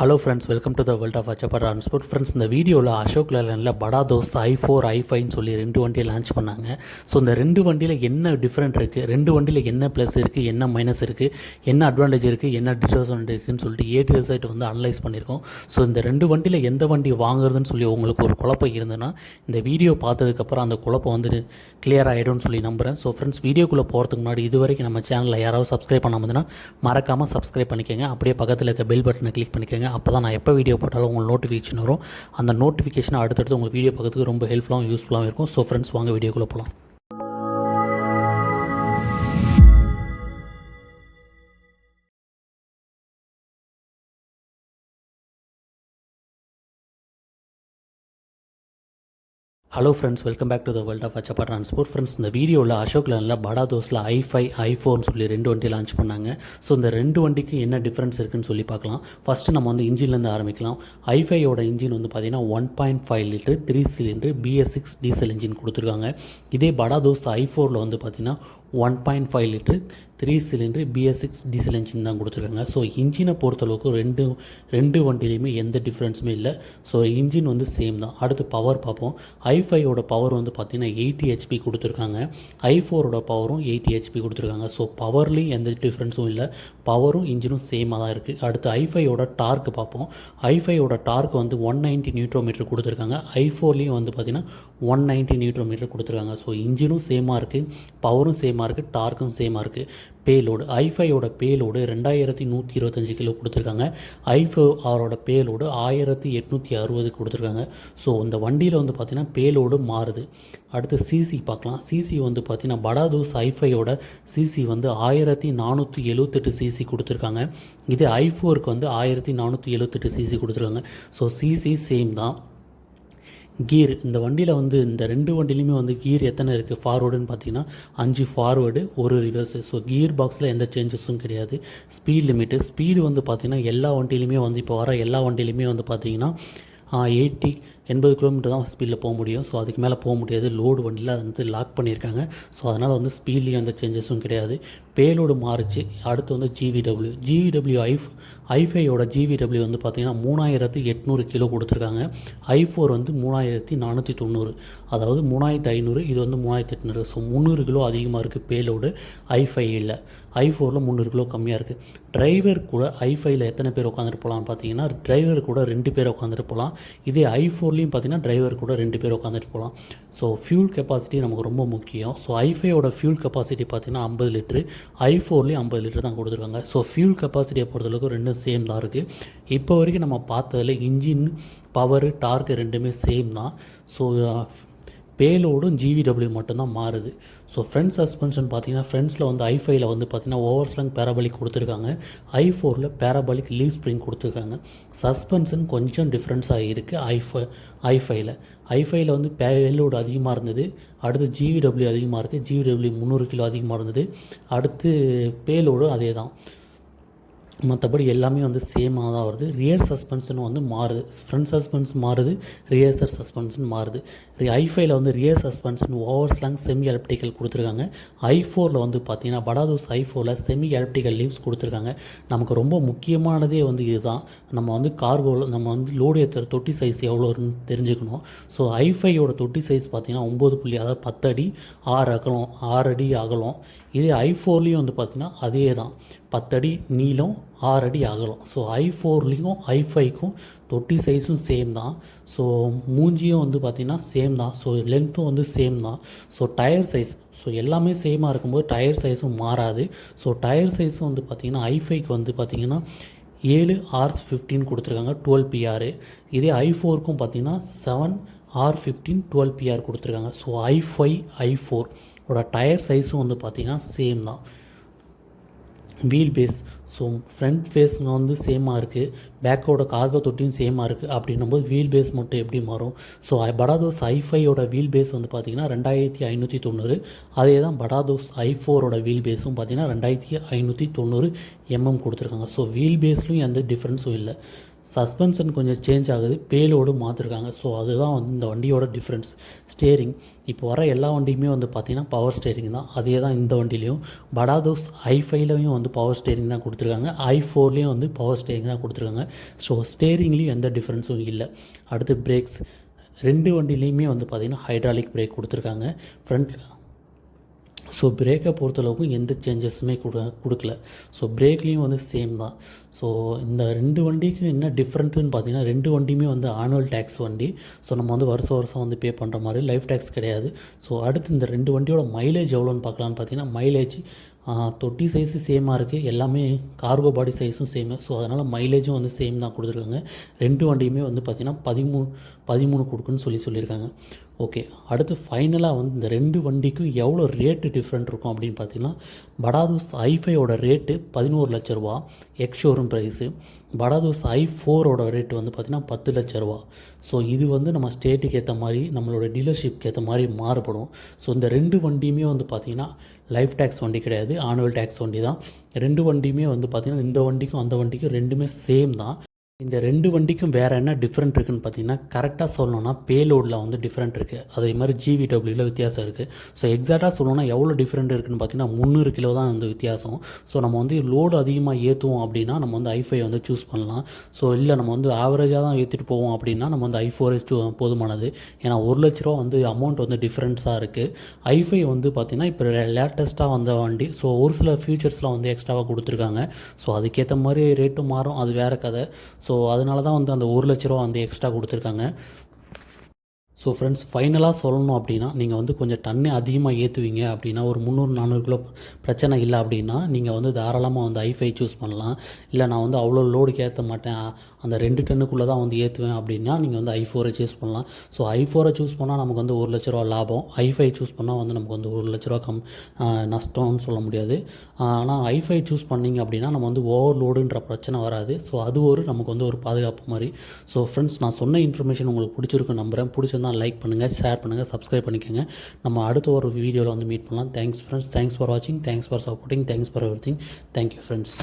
Hello friends welcome to the world of Achappar transport friends இந்த வீடியோவில் அசோக் லேலனில் படா தோஸ்த் ஐ four ஐ ஃபைன்னு சொல்லி ரெண்டு வண்டியை லான்ச் பண்ணாங்க. ஸோ இந்த ரெண்டு வண்டியில் என்ன டிஃப்ரெண்ட் இருக்குது ரெண்டு வண்டியில் என்ன ப்ளஸ் இருக்குது என்ன மைனஸ் இருக்குது என்ன அட்வான்டேஜ் இருக்குது என்ன டிஸ்அட்வான்டேஜ் இருக்குதுன்னு சொல்லிட்டு ஏ டு வந்து அனலைஸ் பண்ணியிருக்கோம் ஸோ இந்த ரெண்டு வண்டியில் எந்த வண்டி வாங்குறதுன்னு சொல்லி உங்களுக்கு ஒரு குழப்பம் இருந்ததுன்னா இந்த வீடியோ பார்த்ததுக்கப்புறம் அந்த குழப்பம் வந்து கிளியர் ஆகிடும்னு சொல்லி நம்புகிறேன் ஸோ ஃப்ரெண்ட்ஸ் வீடியோக்குள்ளே போகிறதுக்கு முன்னாடி இது வரைக்கும் நம்ம சேனலில் யாராவது சப்ஸ்கிரைப் பண்ணாமல் மறக்காமல் சப்ஸ்கிரைப் பண்ணிக்கோங்க. அப்படியே பக்கத்தில் இருக்க பெல் பட்டனை கிளிக் பண்ணிக்கோங்க. அப்போ தான் நான் எப்போ வீடியோ போட்டாலும் உங்களுக்கு நோட்டிஃபிகேஷன் வரும். அந்த நோட்டிஃபிகேஷன் அடுத்தடுத்து உங்களுக்கு வீடியோ பார்க்கறதுக்கு ரொம்ப ஹெல்ப்ஃபுல்லாகவும் யூஸ்ஃபுல்லாகவும் இருக்கும். ஸோ ஃப்ரெண்ட்ஸ் வாங்க வீடியோக்குள்ளே போகலாம். Hello friends welcome back to the world of Achappa transport friends இந்த வீடியோவில் அசோக் லேனில் படா தோஸில் ஐ ஃபைவ் ஐ ஃபோர்னு சொல்லி ரெண்டு வண்டி லான்ச் பண்ணாங்க. ஸோ இந்த ரெண்டு வண்டிக்கு என்ன டிஃப்ரென்ஸ் இருக்குன்னு சொல்லி பார்க்கலாம். ஃபஸ்ட்டு நம்ம வந்து இன்ஜின்லேருந்து ஆரம்பிக்கலாம். ஐ ஃபைவோட இன்ஜின் வந்து பார்த்திங்கன்னா one point five litre three cylinder BS six diesel engine கொடுத்துருக்காங்க. இதே படா தோஸ்த் ஐ ஃபோரில் வந்து பார்த்திங்கன்னா one point five litre three cylinder BS six diesel engine தான் கொடுத்துருக்காங்க. ஸோ இன்ஜினை பொறுத்தளவுக்கு ரெண்டு ரெண்டு வண்டிலையுமே எந்த டிஃப்ரென்ஸுமே இல்லை. ஸோ இன்ஜின் வந்து சேம் தான். அடுத்து பவர் பார்ப்போம். ஐ ஃபைவோட பவர் வந்து பார்த்திங்கன்னா எயிட்டி ஹெச்பி கொடுத்துருக்காங்க. ஐ ஃபோரோட பவரும் எயிட்டி ஹெச்பி கொடுத்துருக்காங்க. ஸோ பவர்லேயும் எந்த டிஃப்ரென்ஸும் இல்லை. பவரும் இன்ஜினும் சேமாக தான் இருக்குது அடுத்து ஐ ஃபைவோட டார்க் பார்ப்போம். ஐ ஃபைவோட டார்க் வந்து ஒன் நைன்ட்டி நியூட்ரோமீட்டர் கொடுத்துருக்காங்க. ஐ ஃபோர்லேயும் வந்து பார்த்திங்கன்னா ஒன் நைன்ட்டி நியூட்ரோமீட்டர் கொடுத்துருக்காங்க. ஸோ இன்ஜினும் சேமாக இருக்குது பவரும் சேம் சேமாக இருக்குது டார்க்கும் சேமாக இருக்குது பேலோடு ஐஃபையோட பேலோடு ரெண்டாயிரத்தி நூற்றி இருபத்தஞ்சி கிலோ கொடுத்துருக்காங்க. ஐஃபை ஆரோட பேலோடு ஆயிரத்தி எட்நூற்றி அறுபது கொடுத்துருக்காங்க. ஸோ இந்த வண்டியில் வந்து பார்த்திங்கன்னா பேலோடு மாறுது. அடுத்து சிசி பார்க்கலாம். சிசி வந்து பார்த்திங்கன்னா படாதூஸ் ஐஃபையோட சிசி வந்து ஆயிரத்தி நானூற்றி எழுவத்தெட்டு சிசி கொடுத்துருக்காங்க. இதே ஐஃபோருக்கு வந்து ஆயிரத்தி நானூற்றி எழுவத்தெட்டு சிசி கொடுத்துருக்காங்க. ஸோ சிசி சேம் தான். கீர். இந்த வண்டியில் வந்து இந்த ரெண்டு வண்டிலையுமே வந்து கீர் எத்தனை இருக்குது ஃபார்வேர்டுன்னு பார்த்தீங்கன்னா அஞ்சு ஃபார்வேர்டு ஒரு ரிவர்ஸு ஸோ கீர் பாக்ஸில் எந்த சேஞ்சஸும் கிடையாது. ஸ்பீட் லிமிட்டு ஸ்பீடு வந்து பார்த்திங்கன்னா எல்லா வண்டியிலையுமே வந்து இப்போ வர எல்லா வண்டியிலையுமே வந்து பார்த்திங்கன்னா எயிட்டி எண்பது கிலோமீட்டர் தான் ஸ்பீடில் போக முடியும். ஸோ அதுக்கு மேலே போக முடியாது. லோடு வண்டியில் அது வந்து லாக் பண்ணியிருக்காங்க. ஸோ அதனால் வந்து ஸ்பீட்லேயும் எந்த சேஞ்சஸும் கிடையாது. பேலோடு மாறுச்சு. அடுத்து வந்து ஜிவிடபிள்யூ ஜிவிடபிள்யூ ஐஃப் ஐஃபையோட ஜிவிடபிள்யூ வந்து பார்த்திங்கன்னா மூணாயிரத்து எட்நூறு கிலோ கொடுத்துருக்காங்க. ஐ ஃபோர் வந்து மூணாயிரத்தி நானூற்றி தொண்ணூறு. அதாவது மூணாயிரத்து ஐநூறு இது வந்து மூணாயிரத்து எட்நூறு. ஸோ முந்நூறு கிலோ அதிகமாக இருக்குது பேலோடு ஐ ஃபைவ் இல்லை. ஐ ஃபோரில் முந்நூறு கிலோ கம்மியாக இருக்குது டிரைவர் கூட ஐ ஃபைவ்ல எத்தனை பேர் உட்காந்துட்டு போகலாம்னு பார்த்தீங்கன்னா டிரைவர் கூட ரெண்டு பேர் உட்காந்துட்டு போகலாம் இதே ஐ அதுலேயும் பார்த்தீங்கன்னா டிரைவர் கூட ரெண்டு பேர் உட்காந்துட்டு போகலாம். ஸோ ஃபியூல் கெப்பாசிட்டி நமக்கு ரொம்ப முக்கியம். ஸோ ஐஃபையோட ஃபியூல் கெப்பாசிட்டி பார்த்தீங்கன்னா ஐம்பது லிட்ரு ஐ ஃபோர்லேயும் ஐம்பது லிட்டர் தான் கொடுத்துருக்காங்க. ஸோ ஃபியூல் கெப்பாசிட்டியை பொறுத்தளவுக்கு ரெண்டும் சேம் தான் இருக்குது இப்போ வரைக்கும் நம்ம பார்த்ததில் இன்ஜின் பவரு டார்க்கு ரெண்டுமே சேம் தான். ஸோ பேலோடும் ஜிவிடபிள்யூ மட்டும்தான் மாறுது. ஸோ ஃப்ரண்ட் சஸ்பென்ஷன் பார்த்தீங்கன்னா ஃப்ரெண்ட்ஸில் வந்து ஐ ஃபைவ்ல வந்து பார்த்தீங்கன்னா ஓவர் ஸ்லங் பேராபலிக் கொடுத்துருக்காங்க. ஐ ஃபோரில் பேராபலிக் லீவ் ஸ்ப்ரிங் கொடுத்துருக்காங்க. சஸ்பென்ஷன் கொஞ்சம் டிஃப்ரென்ஸாக இருக்குது ஐ ஃபை ஐ ஃபைவ்ல ஐ ஃபைவ்ல வந்து பேலோடு அதிகமாக இருந்தது. அடுத்து ஜிவிடபிள்யூ அதிகமாக இருக்குது ஜிவிடபிள்யூ முந்நூறு கிலோ அதிகமாக இருந்தது. அடுத்து பேலோடு அதே தான் மற்றபடி எல்லாமே வந்து சேமாக தான் வருது. ரியர் சஸ்பென்ஷனும் வந்து மாறுது. ஃப்ரண்ட் சஸ்பென்ஸ் மாறுது ரியர் சஸ்பென்ஷன் மாறுது. ஐஃபைல வந்து rear suspension over slung semi electrical கொடுத்துருக்காங்க ஐ ஃபோரில் வந்து பார்த்தீங்கன்னா படாதூஸ் ஐ ஃபோரில் செமி எலக்ட்ரிக்கல் லீவ்ஸ் கொடுத்துருக்காங்க. நமக்கு ரொம்ப முக்கியமானதே வந்து இதுதான். நம்ம வந்து கார்கோ நம்ம வந்து லோடு ஏற்றுற தொட்டி சைஸ் எவ்வளோன்னு தெரிஞ்சுக்கணும். ஸோ ஐஃபையோட தொட்டி சைஸ் பார்த்தீங்கன்னா ஒம்பது புள்ளி அதாவது பத்து அடி ஆறு அகலம் ஆறு அடி அகலம். இதே ஐ ஃபோர்லேயும் வந்து பார்த்திங்கன்னா அதே தான் பத்தடி நீளம் ஆறு அடி அகலம். ஸோ ஐ ஃபோர்லேயும் ஐ ஃபைவ்க்கும் தொட்டி சைஸும் சேம் தான். ஸோ மூஞ்சியும் வந்து பார்த்திங்கன்னா சேம் தான். ஸோ லென்த்தும் வந்து சேம் தான். ஸோ டயர் சைஸ் ஸோ எல்லாமே சேமாக இருக்கும்போது டயர் சைஸும் மாறாது. ஸோ டயர் சைஸும் வந்து பார்த்திங்கன்னா ஐ ஃபைவ்க்கு வந்து பார்த்திங்கன்னா ஏழு ஆர்ஸ் ஃபிஃப்டின் கொடுத்துருக்காங்க டுவெல் பிஆர் இதே ஐ ஃபோருக்கும் பார்த்திங்கன்னா seven R fifteen twelve PR கொடுத்துருக்காங்க. So I five I four tyre சைஸும் வந்து பார்த்திங்கன்னா சேம் தான். Wheel base so front face வந்து சேமாக இருக்குது பேக்கோட கார்கோ தொட்டியும் சேமாக இருக்குது அப்படின்னும் போது வீல் பேஸ் மட்டும் எப்படி மாறும்? ஸோ படாதோஸ் ஐஃபையோட வீல் பேஸ் வந்து பார்த்திங்கன்னா ரெண்டாயிரத்தி ஐநூற்றி தொண்ணூறு. அதே தான் படாதோஸ் ஐ ஃபோரோட வீல் பேஸும் பார்த்திங்கன்னா ரெண்டாயிரத்தி ஐநூற்றி தொண்ணூறு எம்எம் கொடுத்துருக்காங்க. ஸோ வீல் பேஸ்லையும் எந்த டிஃப்ரென்ஸும் இல்லை. சஸ்பென்ஷன் கொஞ்சம் சேஞ்ச் ஆகுது. பேலோடு மாற்றிருக்காங்க ஸோ அதுதான் வந்து இந்த வண்டியோட டிஃப்ரென்ஸ் ஸ்டேரிங் இப்போ வர எல்லா வண்டியுமே வந்து பார்த்திங்கன்னா பவர் ஸ்டேரிங் தான். அதே தான் இந்த வண்டிலையும் படாதோஸ் ஐஃபைலையும் வந்து பவர் ஸ்டேரிங் தான் கொடுத்துருக்காங்க. ஐ ஃபோர்லேயும் வந்து பவர் ஸ்டேரிங் தான் கொடுத்துருக்காங்க. ஸோ ஸ்டேரிங்லேயும் எந்த டிஃப்ரென்ஸும் இல்லை. அடுத்து பிரேக்ஸ் ரெண்டு வண்டிலையுமே வந்து பார்த்திங்கன்னா ஹைட்ராலிக் பிரேக் கொடுத்துருக்காங்க. ஃப்ரண்ட் ஸோ பிரேக்கை பொறுத்தளவுக்கு எந்த சேஞ்சஸுமே கொடு கொடுக்கல. ஸோ பிரேக்லேயும் வந்து சேம் தான். ஸோ இந்த ரெண்டு வண்டிக்கு என்ன டிஃப்ரெண்ட்டுன்னு பார்த்தீங்கன்னா ரெண்டு வண்டியுமே வந்து ஆனுவல் டேக்ஸ் வண்டி. ஸோ நம்ம வந்து வருஷம் வருஷம் வந்து பே பண்ணுற மாதிரி லைஃப் டேக்ஸ் கிடையாது. ஸோ அடுத்து இந்த ரெண்டு வண்டியோட மைலேஜ் எவ்வளோன்னு பார்க்கலான்னு பார்த்தீங்கன்னா மைலேஜ் தொட்டி சைஸு சேமாக இருக்குது எல்லாமே கார்கோ பாடி சைஸும் சேமு ஸோ அதனால் மைலேஜும் வந்து சேம் தான் கொடுத்துருக்காங்க. ரெண்டு வண்டியுமே வந்து பார்த்திங்கன்னா பதிமூணு பதிமூணு கொடுக்குன்னு சொல்லி சொல்லியிருக்காங்க. ஓகே அடுத்து ஃபைனலாக வந்து இந்த ரெண்டு வண்டிக்கும் எவ்வளோ ரேட்டு டிஃப்ரெண்ட் இருக்கும் அப்படின்னு பார்த்தீங்கன்னா படாதூஸ் ஐஃபையோட ரேட்டு பதினோரு லட்ச ரூபா ex showroom price Bada Dost I ஃபோரோட ரேட்டு வந்து பார்த்திங்கன்னா பத்து லட்ச ரூபா. ஸோ இது வந்து நம்ம ஸ்டேட்டுக்கு ஏற்ற மாதிரி நம்மளோட டீலர்ஷிப்க்கு ஏற்ற மாதிரி மாறுபடும். ஸோ இந்த ரெண்டு வண்டியுமே வந்து பார்த்திங்கன்னா லைஃப் டேக்ஸ் வண்டி கிடையாது ஆனுவல் டேக்ஸ் வண்டி தான். ரெண்டு வண்டியுமே வந்து பார்த்திங்கன்னா இந்த வண்டிக்கும் அந்த வண்டிக்கும் ரெண்டுமே சேம் தான். இந்த ரெண்டு வண்டிக்கும் வேறு என்ன டிஃப்ரெண்ட் இருக்குதுன்னு பார்த்தீங்கன்னா கரெக்டாக சொல்லணும்னா பேலோடில் வந்து டிஃப்ரெண்ட் இருக்குது அதே மாதிரி ஜிவிடபிள்யூவில் வித்தியாசம் இருக்குது ஸோ எக்ஸாக்டாக சொல்லணும்னா எவ்வளோ டிஃப்ரெண்ட் இருக்குதுன்னு பார்த்தீங்கன்னா முந்நூறு கிலோ தான் வந்து வித்தியாசம். ஸோ நம்ம வந்து லோடு அதிகமாக ஏற்றுவோம் அப்படின்னா நம்ம வந்து ஐஃபை வந்து சூஸ் பண்ணலாம். ஸோ இல்லை நம்ம வந்து ஆவரேஜாக தான் ஏற்றிட்டு போவோம் அப்படின்னா நம்ம வந்து ஐஃபோரே போதுமானது. ஏன்னா ஒரு லட்ச ரூபா வந்து அமௌண்ட் வந்து டிஃப்ரெண்ட்ஸாக இருக்குது ஐஃபை வந்து பார்த்திங்கன்னா இப்போ லேட்டஸ்ட்டாக வந்த வண்டி. ஸோ ஒரு சில ஃபியூச்சர்ஸ்லாம் வந்து எக்ஸ்ட்ராவாக கொடுத்துருக்காங்க. ஸோ அதுக்கேற்ற மாதிரி ரேட்டும் மாறும். அது வேறு கதை. ஸோ அதனால தான் வந்து அந்த ஒரு லட்ச ரூபா வந்து எக்ஸ்ட்ரா கொடுத்துருக்காங்க. ஸோ ஃப்ரெண்ட்ஸ் ஃபைனலாக சொல்லணும் அப்படின்னா நீங்கள் வந்து கொஞ்சம் டன்னு அதிகமாக ஏற்றுவீங்க அப்படின்னா ஒரு முந்நூறு நானூறு கிலோ பிரச்சனை இல்லை அப்படின்னா நீங்கள் வந்து தாராளமாக வந்து ஐஃபை சூஸ் பண்ணலாம். இல்லை நான் வந்து அவ்வளோ லோடுக்கு ஏற்ற மாட்டேன். அந்த ரெண்டு டன்னுக்குள்ளே தான் வந்து ஏற்றுவேன் அப்படின்னா நீங்கள் வந்து ஐ ஃபோரை சூஸ் பண்ணலாம் ஸோ ஐ ஃபோரை சூஸ் பண்ணால் நமக்கு வந்து ஒரு லட்ச ரூபா லாபம். ஐஃபை சூஸ் பண்ணால் வந்து நமக்கு வந்து ஒரு லட்ச ரூபா கம் நஷ்டம்னு சொல்ல முடியாது. ஆனால் ஐஃபை சூஸ் பண்ணிங்க அப்படின்னா நம்ம வந்து ஓவர் லோடுன்ற பிரச்சனை வராது. ஸோ அது ஒரு நமக்கு வந்து ஒரு பாதுகாப்பு மாதிரி. ஸோ ஃப்ரெண்ட்ஸ் நான் சொன்ன இன்ஃபர்மேஷன் உங்களுக்கு பிடிச்சிருக்கு நம்புகிறேன் பிடிச்சிருந்தா லைக் பண்ணுங்கள் ஷேர் பண்ணுங்கள் சப்ஸ்கிரைப் பண்ணிக்கோங்க. நம்ம அடுத்த ஒரு வீடியோவில் வந்து மீட் பண்ணலாம். தேங்க்ஸ் ஃப்ரெண்ட்ஸ் தேங்க்ஸ் ஃபார் வாட்சிங் thanks for supporting thanks for everything thank you friends